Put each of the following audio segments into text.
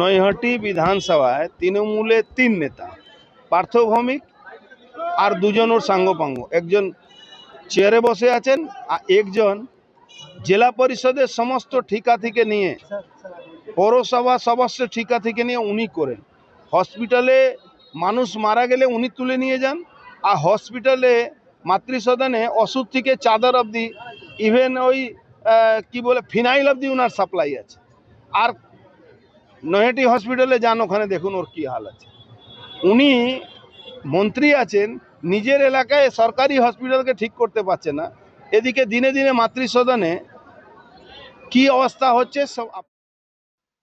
নৈহাটি বিধানসভায় তৃণমূলের তিন নেতা, পার্থ ভৌমিক আর দুজন ওর সাঙ্গপাঙ্গ। একজন চেয়ারে বসে আছেন আর একজন জেলা পরিষদের সমস্ত ঠিকা থেকে নিয়ে, পৌরসভা সদস্য ঠিকা থেকে নিয়ে উনি করেন। হসপিটালে মানুষ মারা গেলে উনি তুলে নিয়ে যান আর হসপিটালে মাতৃসদনে ওষুধ থেকে চাদর অবধি ইভেন ওই কি বলে, ফিনাইল অবধি ওনার সাপ্লাই আছে। আর নৈহাটি হসপিটালে যান, ওখানে দেখুন ওর কি হাল আছে। উনি মন্ত্রী আছেন, নিজের এলাকায় সরকারি হসপিটালকে ঠিক করতে পারছে না। এদিকে দিনে দিনে মাতৃসদনে কি অবস্থা হচ্ছে, সব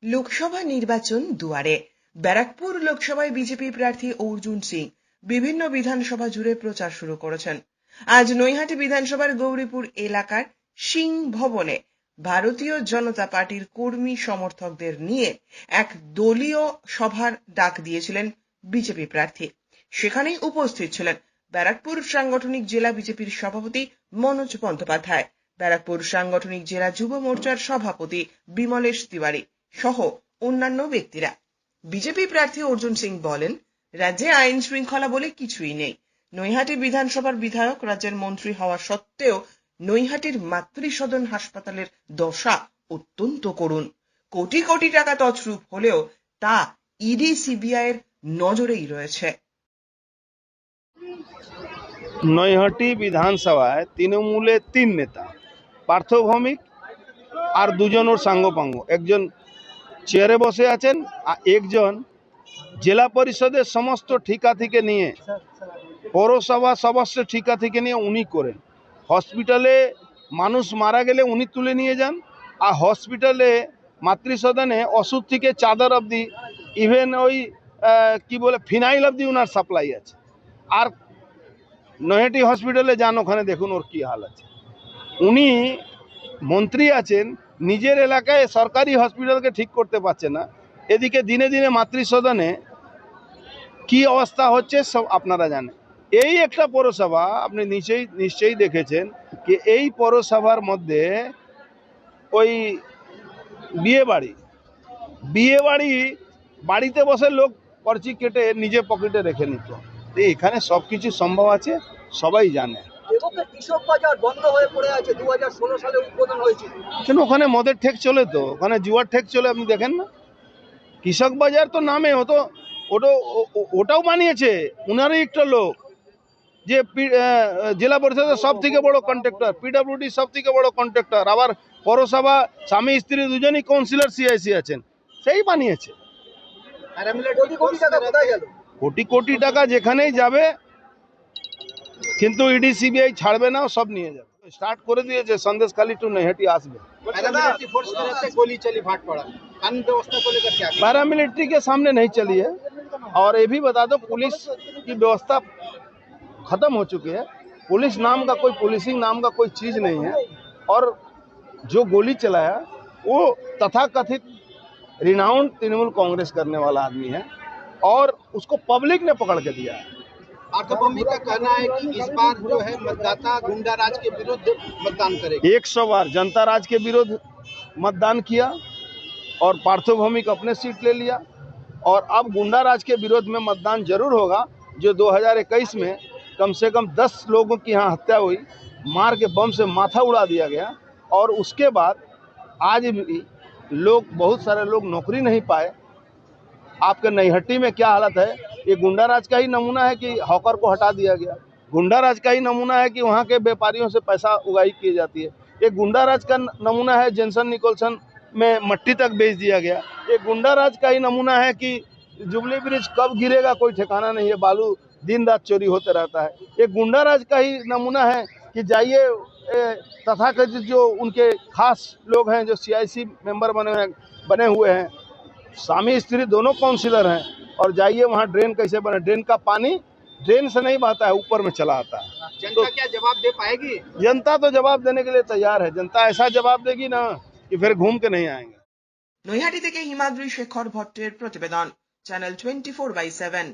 লোকসভা নির্বাচন দুয়ারে। ব্যারাকপুর লোকসভায় বিজেপি প্রার্থী অর্জুন সিং বিভিন্ন বিধানসভা জুড়ে প্রচার শুরু করেছেন। আজ নৈহাটি বিধানসভার গৌরীপুর এলাকার সিং ভবনে ভারতীয় জনতা পার্টির কর্মী সমর্থকদের নিয়ে এক দলীয় সভার ডাক দিয়েছিলেন বিজেপি প্রার্থী। সেখানেই উপস্থিত ছিলেন ব্যারাকপুর সাংগঠনিক জেলা বিজেপির সভাপতি মনোজ বন্দ্যোপাধ্যায়, ব্যারাকপুর সাংগঠনিক জেলা যুব মোর্চার সভাপতি বিমলেশ তিওয়ারি সহ অন্যান্য ব্যক্তিরা। বিজেপি প্রার্থী অর্জুন সিং বলেন, রাজ্যে আইন শৃঙ্খলা বলে কিছুই নেই। নৈহাটি বিধানসভার বিধায়ক, রাজ্যের মন্ত্রী হওয়া সত্ত্বেও নৈহাটির মাতৃসদন হাসপাতালের দশা অত্যন্ত করুণ। কোটি কোটি টাকা তছরূপ হলেও তা ইডি সিবিআই এর নজরেই রয়েছে। নৈহাটি বিধানসভায় তৃণমূলের তিন নেতা, পার্থ ভৌমিক আর দুজন ওর সাঙ্গপাঙ্গ। একজন চেয়ারে বসে আছেন আর একজন জেলা পরিষদের সমস্ত ঠিকা থেকে নিয়ে, পৌরসভা সদস্য ঠিকা থেকে নিয়ে উনি করেন। হসপিটালে মানুষ মারা গেলে উনি তুলে নিয়ে যান, আর হসপিটালে মাতৃসদনে ওষুধ থেকে চাদর অবধি ইভেন ওই কি বলে, ফিনাইল অবধি ওনার সাপ্লাই আছে। আর নৈহাটি হসপিটালে যান, ওখানে দেখুন ওর কি হাল আছে। উনি মন্ত্রী আছেন, নিজের এলাকায় সরকারি হসপিটালকে ঠিক করতে পারছে না। এদিকে দিনে দিনে মাতৃসদনে কি অবস্থা হচ্ছে সব আপনারা জানেন। এই একটা পৌরসভা আপনি নিশ্চয়ই নিশ্চয়ই দেখেছেন যে এই পৌরসভার মধ্যে ওই বিয়ে বাড়ি বিয়ে বাড়ি বাড়িতে বসে লোক পরচি কেটে নিজে পকেটে রেখে নিত। এখানে সব কিছু সম্ভব আছে সবাই জানে। কৃষক বাজার বন্ধ হয়ে পড়ে আছে দু হাজার ষোলো সালে উদ্বোধন হয়েছিল কেন ওখানে মদের ঠেক চলে তো ওখানে জুয়ার ঠেক চলে আপনি দেখেন না? কৃষক বাজার তো নামে হতো ওটা ওটাও বানিয়েছে উনারই একটা লোক। যে পি- আহ, জেলা পরিষদের সব থেকে বড় কন্ট্রাক্টর পিডাব্লিউডি সব থেকে বড় কন্ট্রাক্টর আবার পৌরসভা স্বামী স্ত্রী দুজনই কাউন্সিলর সিআইসি আছেন সেই বানিয়েছে কোটি কোটি টাকা কোথায় গেল কোটি কোটি টাকা যেখানেই যাবে কিন্তু ইডি সিবিআই ছাড়বে না সব নিয়ে যাবে স্টার্ট করে দিয়েছে সন্দেশখালী টু নৈহাটি আসবে पैरामिलिट्री फोर्स की तरफ से गोली चली भाटपड़ा कानून व्यवस्था को लेकर क्या पैरामिलिट्री के सामने नहीं चली है और ये भी बता दो पुलिस की व्यवस्था खत्म हो चुकी है। पुलिस नाम का कोई पुलिसिंग नाम का कोई चीज़ नहीं है। और जो गोली चलाया वो तथाकथित रिनाउंड तृणमूल कांग्रेस करने वाला आदमी है और उसको पब्लिक ने पकड़ के दिया है। आर्थोपम्मी का कहना है कि इस बार जो है मतदाता गुंडा राज के विरुद्ध मतदान करेगा? एक सौ बार जनता राज के विरुद्ध मतदान किया और पार्थोभौमिक अपने सीट ले लिया। और अब गुंडा राज के विरोध में मतदान ज़रूर होगा जो 2021 में कम से कम 10 लोगों की यहाँ हत्या हुई, मार के बम से माथा उड़ा दिया गया, और उसके बाद आज भी लोग, बहुत सारे लोग नौकरी नहीं पाए। आपके नैहट्टी में क्या हालत है? ये गुंडा राज का ही नमूना है कि हॉकर को हटा दिया गया। गुंडा राज का ही नमूना है कि वहाँ के व्यापारियों से पैसा उगाई की जाती है। ये गुंडा राज का नमूना है जेंसन निकोलसन में मट्टी तक बेच दिया गया। ये गुंडा राज का ही नमूना है कि जुबली ब्रिज कब गिरेगा, कोई ठिकाना नहीं है। बालू दिन रात चोरी होते रहता है ये गुंडा राज का ही नमूना है कि जाइए ए, तथाकथित जो उनके खास लोग हैं जो सीआईसी मेंबर बने हुए हैं बने हुए हैं स्वामी स्त्री दोनों काउंसिलर हैं और जाइए वहाँ ड्रेन कैसे बने ड्रेन का पानी ड्रेन से नहीं बहता है ऊपर में चला आता है जनता क्या जवाब दे पाएगी जनता तो जवाब देने के लिए तैयार है जनता ऐसा जवाब देगी ना कि फिर घूम के नहीं आएंगे নৈহাটি থেকে হিমাদ্রি শেখর ভট্টের প্রতিবেদন channel twenty four by seven